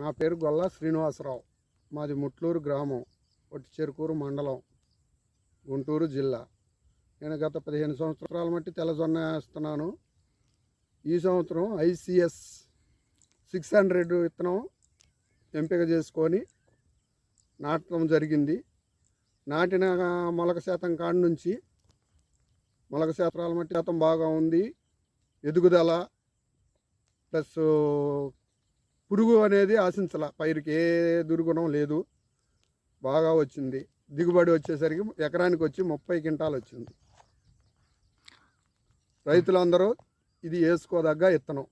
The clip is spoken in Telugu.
నా పేరు గొల్ల శ్రీనివాసరావు. మాది ముట్లూరు గ్రామం ఒట్టి చెరుకూరు మండలం గుంటూరు జిల్లా. నేను గత పదిహేను సంవత్సరాల మట్టి తెల్లజొన్న వేస్తున్నాను ఈ సంవత్సరం ఐసిఎస్ సిక్స్ హండ్రెడ్ విత్తనం ఎంపిక చేసుకొని నాటడం జరిగింది. నాటిన మొలక శాతం కాడి నుంచి మొలక శాతాల మట్టి శాతం బాగా ఉంది. ఎదుగుదల ప్లస్ పురుగు అనేది ఆశించాల. పైరుకి ఏ దుర్గుణం లేదు. బాగా వచ్చింది. దిగుబడి వచ్చేసరికి ఎకరానికి వచ్చి ముప్పై క్వింటాలు వచ్చింది. రైతులందరూ ఇది వేసుకోదగ్గ ఇత్తనం.